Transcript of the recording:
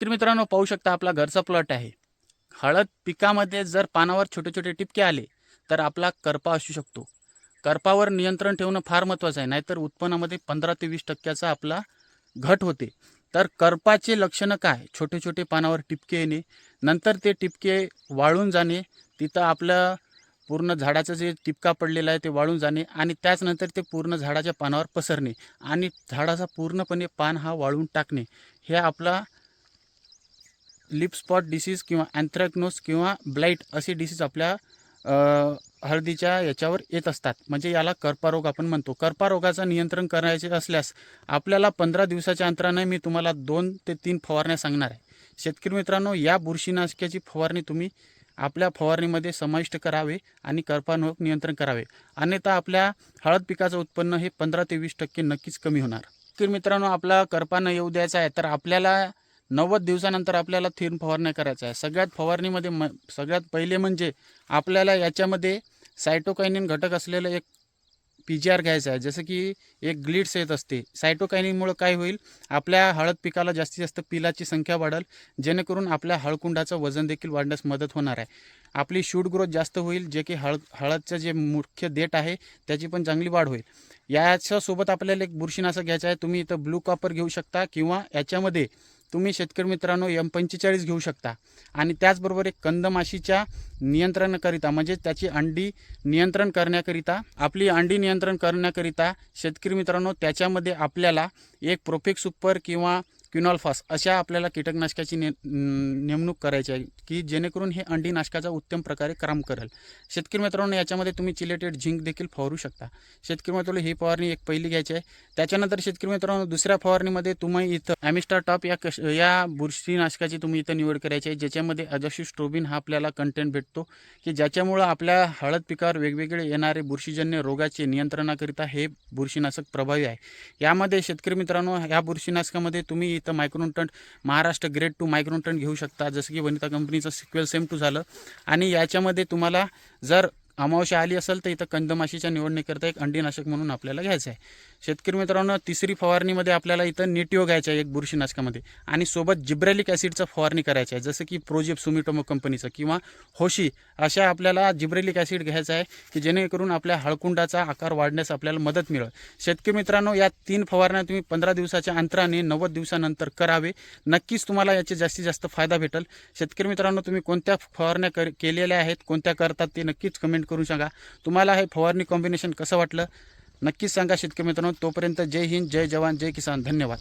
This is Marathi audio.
तर मित्रांनो पाहू शकता आपला घरचा प्लॉट आहे. हळद पिकामध्ये जर पानावर छोटे छोटे टिपके आले तर आपला करपा असू शकतो. करपावर नियंत्रण ठेवणं फार महत्त्वाचं आहे नाहीतर उत्पन्नामध्ये पंधरा ते वीस टक्क्याचा आपला घट होते. तर करपाचे लक्षणं काय? छोटे छोटे पानावर टिपके येणे नंतर ते टिपके वाळून जाणे तिथं आपलं पूर्ण झाडाचं जे टिपका पडलेला आहे ते वाळून जाणे आणि त्याचनंतर ते पूर्ण झाडाच्या पानावर पसरणे आणि झाडाचा पूर्णपणे पान हा वाळून टाकणे हे आपला लिप स्पॉट डिसीज किंवा अँथ्रॅक्नोस किंवा ब्लाईट असे डिसीज आपल्या हळदीच्या याच्यावर येत असतात. म्हणजे याला कर्पारोग आपण म्हणतो. कर्पारोगाचं नियंत्रण करायचे असल्यास आपल्याला पंधरा दिवसाच्या अंतराने मी तुम्हाला दोन ते तीन फवारण्या सांगणार आहे. शेतकरी मित्रांनो या बुरशीनाशकाची फवारणी तुम्ही आपल्या फवारणीमध्ये समाविष्ट करावे आणि कर्पारोग नियंत्रण करावे. अन्यथा आपल्या हळद पिकाचं उत्पन्न हे पंधरा ते वीस टक्के नक्कीच कमी होणार. शेतकरी मित्रांनो आपला कर्पानं न येऊ द्यायचा आहे तर आपल्याला नव्वद दिवसानंतर आपल्याला थेंब फवारण्या करायचा आहे सगळ्यात फवारणीमध्ये म सगळ्यात पहिले म्हणजे आपल्याला याच्यामध्ये सायटोकायनिन घटक असलेलं एक पी जी आर घ्यायचं आहे. जसं की एक ग्लिड्स येत असते. सायटोकायनिनमुळं काय होईल? आपल्या हळद पिकाला जास्तीत जास्त पिलाची संख्या वाढेल. जेणेकरून आपल्या हळकुंडाचं वजन देखील वाढण्यास मदत होणार आहे. आपली शूट ग्रोथ जास्त होईल जे की हळ हळदचं जे मुख्य देठ आहे त्याची पण चांगली वाढ होईल. याच्यासोबत आपल्याला एक बुरशीनाशक घ्यायचं आहे. तुम्ही इथं ब्लू कॉपर घेऊ शकता किंवा याच्यामध्ये तुम्ही शेतकरी मित्रांनो एम पंचेचाळीस घेऊ शकता. आणि त्याचबरोबर एक कंदमाशीच्या नियंत्रणाकरिता म्हणजे त्याची अंडी नियंत्रण करण्याकरिता आपली अंडी नियंत्रण करण्याकरिता शेतकरी मित्रांनो त्याच्यामध्ये आपल्याला एक प्रोफेक सुपर किंवा क्युनॉल्फास अशा आपल्याला कीटकनाशकाची ने नेमणूक करायची आहे की जेणेकरून हे अंडी नाशकाचा उत्तम प्रकारे काम करेल. शेतकरी मित्रांनो याच्यामध्ये तुम्ही चिलेटेड झिंक देखील फवारू शकता. शेतकरी मित्रांनो ही फवारणी एक पहिली घ्यायची आहे. त्याच्यानंतर शेतकरी मित्रांनो दुसऱ्या फवारणीमध्ये तुम्ही इथं ॲमिस्टा टॉप या कश या बुरशीनाशकाची तुम्ही इथं निवड करायची आहे ज्याच्यामध्ये अजस्ट्रोबिन हा आपल्याला कंटेंट भेटतो की ज्याच्यामुळं आपल्या हळद पिकावर वेगवेगळे येणारे बुरशीजन्य रोगाचे नियंत्रणाकरिता हे बुरशीनाशक प्रभावी आहे. यामध्ये शेतकरी मित्रांनो ह्या बुरशीनाशकामध्ये तुम्ही इथं मायक्रोन्टन महाराष्ट्र ग्रेड टू मायक्रोन्टन घेऊ शकता. जसं की वनिता कंपनीचं सिक्वेल सेम टू झालं. आणि याच्यामध्ये तुम्हाला जर अमावस्या आली असेल तर इथं कंदमाशीच्या निवडणीकरता एक अंडीनाशक म्हणून आपल्याला घ्यायचं आहे. शेतकरी मित्रांनो तिसरी फवारणीमध्ये आपल्याला इथं नेटिओ घ्यायचं आहे एक बुरशीनाशकामध्ये आणि सोबत जिब्रेलिक ॲसिडचं फवारणी करायची आहे जसं की प्रोजेप सुमिटोमो कंपनीचं किंवा होशी अशा आपल्याला जिब्रेलिक ॲसिड घ्यायचं आहे की जेणेकरून आपल्या हळकुंडाचा आकार वाढण्यास आपल्याला मदत मिळेल. शेतकरी मित्रांनो या तीन फवारण्या तुम्ही पंधरा दिवसाच्या अंतराने नव्वद दिवसानंतर करावे. नक्कीच तुम्हाला याचे जास्तीत जास्त फायदा भेटेल. शेतकरी मित्रांनो तुम्ही कोणत्या फवारण्या कर केलेल्या आहेत कोणत्या करतात ते नक्कीच कमेंट कमेंट करून सांगा. तुम्हाला हे फवारणी कॉम्बिनेशन कसं वाटलं? नक्कीच सांगा शेतकरी मित्रांनो. तोपर्यंत जय हिंद जय जवान जय किसान. धन्यवाद.